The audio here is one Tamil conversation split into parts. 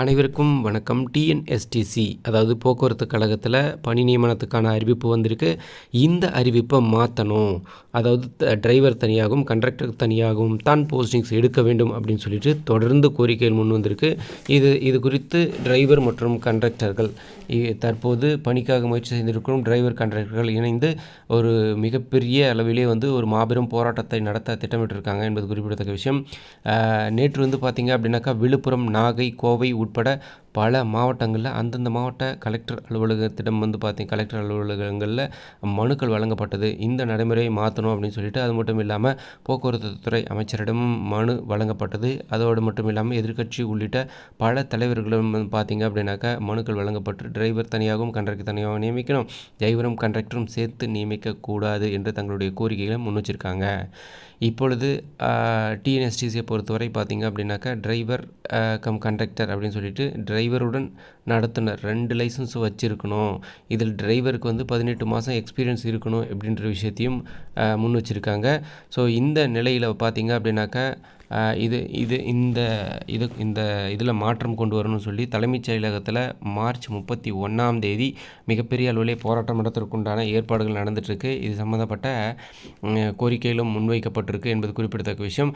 அனைவருக்கும் வணக்கம். டிஎன்எஸ்டிசி அதாவது போக்குவரத்து கழகத்தில் பணி நியமனத்துக்கான அறிவிப்பு வந்திருக்கு. இந்த அறிவிப்பை மாற்றணும் அதாவது த- டிரைவர் தனியாகவும் கண்டக்டர் தனியாகவும் தான் போஸ்டிங்ஸ் எடுக்க வேண்டும் அப்படின்னு சொல்லிட்டு தொடர்ந்து கோரிக்கைகள் முன் வந்திருக்கு. இது இது குறித்து டிரைவர் மற்றும் கண்டக்டர்கள் இ- தற்போது பணிக்காக முயற்சி செய்திருக்கும் டிரைவர் கண்டக்டர்கள் இணைந்து ஒரு மிகப்பெரிய அளவிலே வந்து ஒரு மாபெரும் போராட்டத்தை நடத்த திட்டமிட்டிருக்காங்க என்பது குறிப்பிடத்தக்க விஷயம். நேற்று வந்து பார்த்திங்க அப்படின்னாக்கா விழுப்புரம் நாகை கோவை உட்பட பல மாவட்டங்களில் அந்தந்த மாவட்ட கலெக்டர் அலுவலகத்திடம் வந்து பார்த்திங்க கலெக்டர் அலுவலகங்களில் மனுக்கள் வழங்கப்பட்டது. இந்த நடைமுறையை மாற்றணும் அப்படின்னு சொல்லிட்டு அது மட்டும் இல்லாமல் போக்குவரத்து துறை அமைச்சரிடமும் மனு வழங்கப்பட்டது. அதோடு மட்டும் இல்லாமல் எதிர்க்கட்சி உள்ளிட்ட பல தலைவர்களும் வந்து பார்த்திங்க அப்படின்னாக்கா மனுக்கள் வழங்கப்பட்டு டிரைவர் தனியாகவும் கண்டக்டர் தனியாகவும் நியமிக்கணும். டிரைவரும் கண்டக்டரும் சேர்த்து நியமிக்கக்கூடாது என்று தங்களுடைய கோரிக்கைகளை முன் இப்பொழுது டிஎன்எஸ்டிசியை பொறுத்தவரை பார்த்திங்க அப்படின்னாக்கா டிரைவர் கம் கண்டக்டர் அப்படின்னு சொல்லிட்டு டிரைவருடன் நடத்துனர். ரெண்டு லைசன்ஸ் வச்சுருக்கணும். இதில் டிரைவருக்கு வந்து பதினெட்டு மாதம் எக்ஸ்பீரியன்ஸ் இருக்கணும் அப்படின்ற விஷயத்தையும் முன் வச்சுருக்காங்க. ஸோ இந்த நிலையில் பார்த்திங்க அப்படின்னாக்கா இது இது இந்த இது இந்த இதில் மாற்றம் கொண்டு வரணும்னு சொல்லி தலைமைச் செயலகத்தில் மார்ச் முப்பத்தி ஒன்றாம் தேதி மிகப்பெரிய அளவிலே போராட்டம் நடத்துறதுக்குண்டான ஏற்பாடுகள் நடந்துகிட்ருக்கு இது சம்மந்தப்பட்ட கோரிக்கையிலும் கோரிக்கைகளும் முன்வைக்கப்பட்டிருக்கு என்பது குறிப்பிடத்தக்க விஷயம்.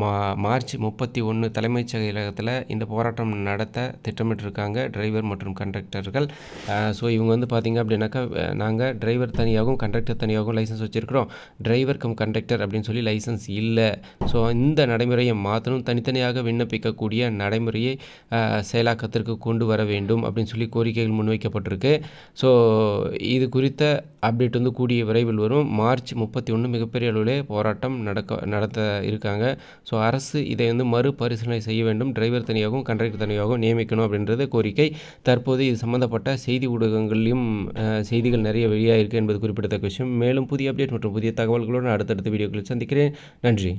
மா மார்ச் முப்பத்தி ஒன்று தலைமைச் செயலகத்தில் இந்த போராட்டம் நடத்த திட்டமிட்டிருக்காங்க டிரைவர் மற்றும் கண்டக்டர்கள். ஸோ இவங்க வந்து பார்த்திங்க அப்படின்னாக்கா நாங்கள் டிரைவர் தனியாகவும் கண்டக்டர் தனியாகவும் லைசன்ஸ் வச்சுருக்கிறோம். டிரைவர் கம் கண்டக்டர் அப்படின்னு சொல்லி லைசன்ஸ் இல்லை. ஸோ இந்த நடைமுறையை மாற்றணும் தனித்தனியாக விண்ணப்பிக்கக்கூடிய நடைமுறையை செயலாக்கத்திற்கு கொண்டு வர வேண்டும் அப்படின்னு சொல்லி கோரிக்கைகள் முன்வைக்கப்பட்டிருக்கு. ஸோ இது குறித்த அப்டேட் வந்து கூடிய விரைவில் வரும். மார்ச் முப்பத்தி ஒன்று மிகப்பெரிய அளவிலே போராட்டம் நடக்க நடத்த இருக்காங்க. ஸோ அரசு இதை வந்து மறுபரிசீலனை செய்ய வேண்டும். டிரைவர் தனியாகவும் கண்டக்டர் தனியாகவும் நியமிக்கணும் அப்படின்றது கோரிக்கை. தற்போது இது சம்மந்தப்பட்ட செய்தி ஊடகங்களிலும் செய்திகள் நிறைய வெளியாக இருக்குது என்பது குறிப்பிடத்தக்க விஷயம். மேலும் புதிய அப்டேட் மற்றும் புதிய தகவல்களுடன் அடுத்தடுத்த வீடியோக்களில் சந்திக்கிறேன். நன்றி.